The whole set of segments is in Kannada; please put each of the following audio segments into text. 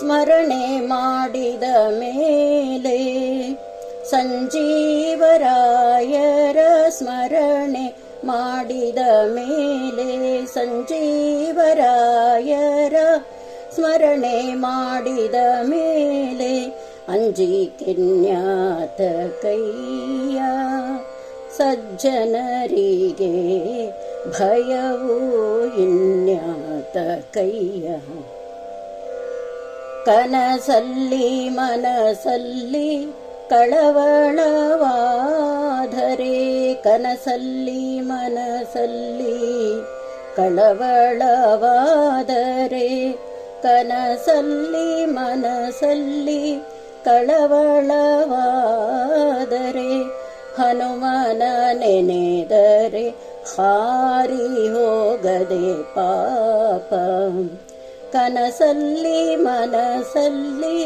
ಸ್ಮರಣೆ ಮಾಡಿದ ಮೇಲೆ ಸಂಜೀವರಾಯರ ಸ್ಮರಣೆ ಮಾಡಿದ ಮೇಲೆ ಸಂಜೀವರಾಯರ ಸ್ಮರಣೆ ಮಾಡಿದ ಮೇಲೆ ಅಂಜಿಕೆನ್ಯಾತ ಕೈಯ ಸಜ್ಜನರಿಗೆ ಭಯವು ಇನ್ಯಾತ ಕೈಯ. ಕನಸಲ್ಲಿ ಮನಸಲ್ಲಿ ಕಳವಳವಾದರೆ ಕನಸಲ್ಲಿ ಮನಸಲ್ಲಿ ಕಳವಳವಾದರೆ ಕನಸಲ್ಲಿ ಮನಸಲ್ಲಿ ಕಳವಳವಾದರೆ ಹನುಮನ ನೆನೆದರೆ ಹಾರಿ ಹೋಗದೆ ಪಾಪ. ಕನಸಲ್ಲಿ ಮನಸಲ್ಲಿ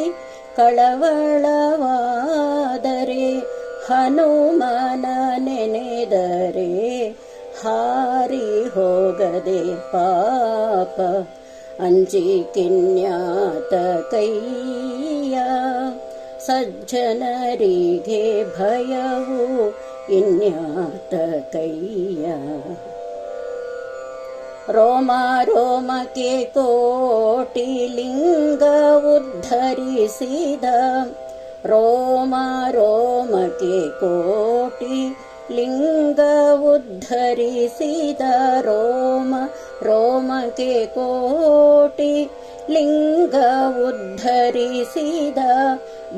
ಕಳವಳವಾದರೆ ಹನುಮನ ನೆನೆದರೆ ಹಾರಿ ಹೋಗದೆ ಪಾಪ ಅಂಜಿಕಿನ್ಯಾತ ಕೈಯ ಸಜ್ಜನರಿಗೆ ಭಯವು ಇನ್ಯಾತ ಕೈಯ. ರೋಮ ರೋಮಕ್ಕೆ ಕೋಟಿ ಲಿಂಗ ಉದ್ಧರಿಸಿದ ರೋಮ ರೋಮಕ್ಕೆ ಕೋಟಿ ಲಿಂಗ ಉದ್ಧರಿಸಿದ ರೋಮ ರೋಮಕ್ಕೆ ಕೋಟಿ ಲಿಂಗ ಉದ್ಧರಿಸಿದ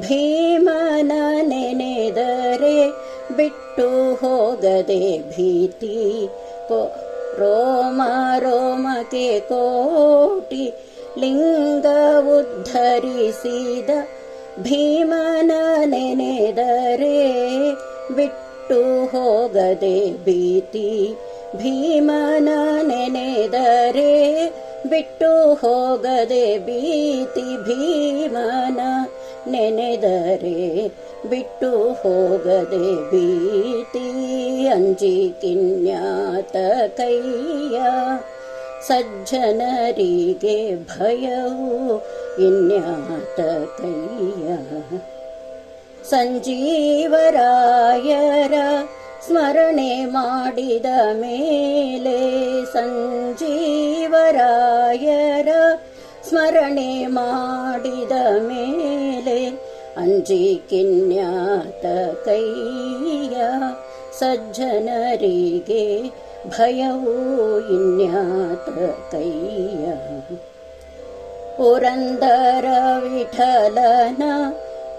ಭೀಮನ ನೆನೆದರೆ ಬಿಟ್ಟು ಹೋಗದೆ ಭೀತಿ ಕೋ ರೋಮ ರೋಮಕ್ಕೆ ಕೋಟಿ ಲಿಂಗ ಉದ್ಧರಿಸಿದ ಭೀಮನ ನೆನೆದರೆ ಬಿಟ್ಟು ಹೋಗದೆ ಭೀತಿ. ಭೀಮನ ನೆನೆದರೆ ಬಿಟ್ಟು ಹೋಗದೆ ಭೀತಿ ಭೀಮನ ನೆನೆದರೆ ಬಿಟ್ಟು ಹೋಗದೆ ಭೀತಿ ಅಂಜಿಕಿನ್ಯಾತ ಕೈಯ. ಸಜ್ಜನರಿಗೆ ಭಯವು ಇನ್ಯಾತ ಕೈಯ. ಸಂಜೀವರಾಯರ ಸ್ಮರಣೆ ಮಾಡಿದ ಮೇಲೆ ಸಂಜೀವರಾಯರ ಸ್ಮರಣೆ ಮಾಡಿದ ಮೇಲೆ ಅಂಜಿಕಿನ್ಯಾತ ಕೈಯ ಸಜ್ಜನರಿಗೆ ಭಯವು ಇನ್ಯಾತ ಕೈಯ ಪುರಂದರ ವಿಠಲನ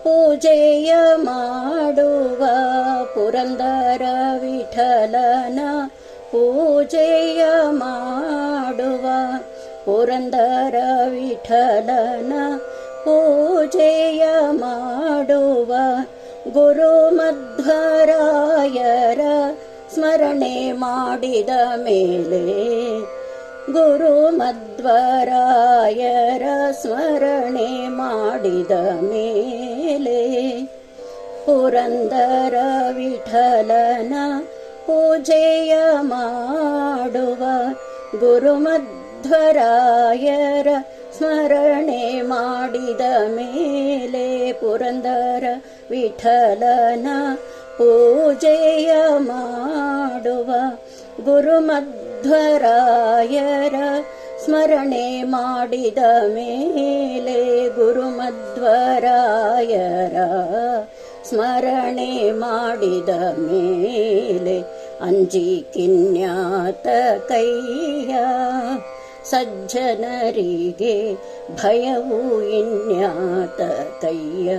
ಪೂಜೆಯ ಮಾಡುವ ಪುರಂದರ ವಿಠಲನ ಪೂಜೆಯ ಮಾಡುವ ಪುರಂದರ ವಿಠಲನ ಪೂಜೆಯ ಮಾಡುವ ಗುರು ಮಧ್ವರಾಯರ ಸ್ಮರಣೆ ಮಾಡಿದ ಮೇಲೆ ಗುರು ಮಧ್ವರಾಯರ ಸ್ಮರಣೆ ಮಾಡಿದ ಮೇಲೆ ಪುರಂದರ ವಿಠಲನ ಪೂಜೆಯ ಮಾಡುವ ಗುರು ಮಧ್ವರಾಯರ ಸ್ಮರಣೆ ಮಾಡಿದ ಮೇಲೆ ಪುರಂದರ ವಿಠಲನ ಪೂಜೆಯ ಮಾಡುವ ಗುರುಮಧ್ವರಾಯರ ಸ್ಮರಣೆ ಮಾಡಿದ ಮೇಲೆ ಗುರುಮಧ್ವರಾಯರ ಸ್ಮರಣೆ ಮಾಡಿದ ಮೇಲೆ ಅಂಜಿ ಕಿನ್ಯಾತ ಕೈಯ ಸಜ್ಜನರಿಗೆ ಭಯವು ಇನ್ಯಾತ ಕೈಯ.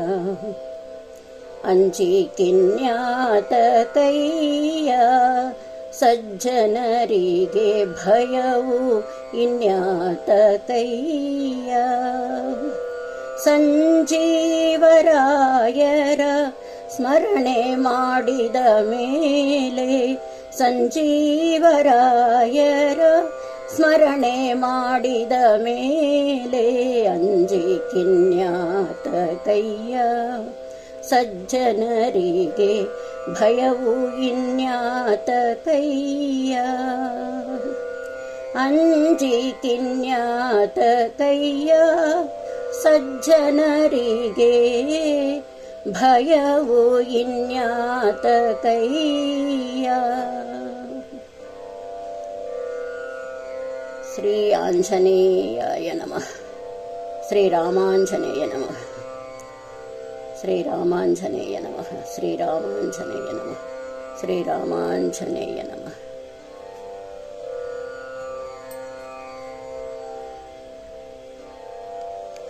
ಅಂಜಿಕಿನ್ಯಾತ ಕೈಯ ಸಜ್ಜನರಿಗೆ ಭಯವು ಇನ್ಯಾತ ಕೈಯ. ಸಂಜೀವರಾಯರ ಸ್ಮರಣೆ ಮಾಡಿದ ಮೇಲೆ ಸಂಜೀವರಾಯರ ಸ್ಮರಣೆ ಮಾಡಿದ ಮೇಲೆ ಅಂಜಿ ಕಿನ್ಯಾತ ಕೈಯ. ಸಜ್ಜನರಿಗೆ ಭಯವು ಇನ್ಯಾತ ಕೈಯ. ಅಂಜಿ ಕಿನ್ಯಾತ ಕೈಯ. ಸಜ್ಜನರಿಗೆ ಭಯವು ಇನ್ಯಾತ ಕೈಯ. ஸ்ரீ ஆஞ்சநேயாய நம. ஸ்ரீராமாஞ்சநேய நம. ஸ்ரீராமாஞ்சநேய நம. ஸ்ரீராமாஞ்சநேய நம. ஸ்ரீராமாஞ்சநேய நம.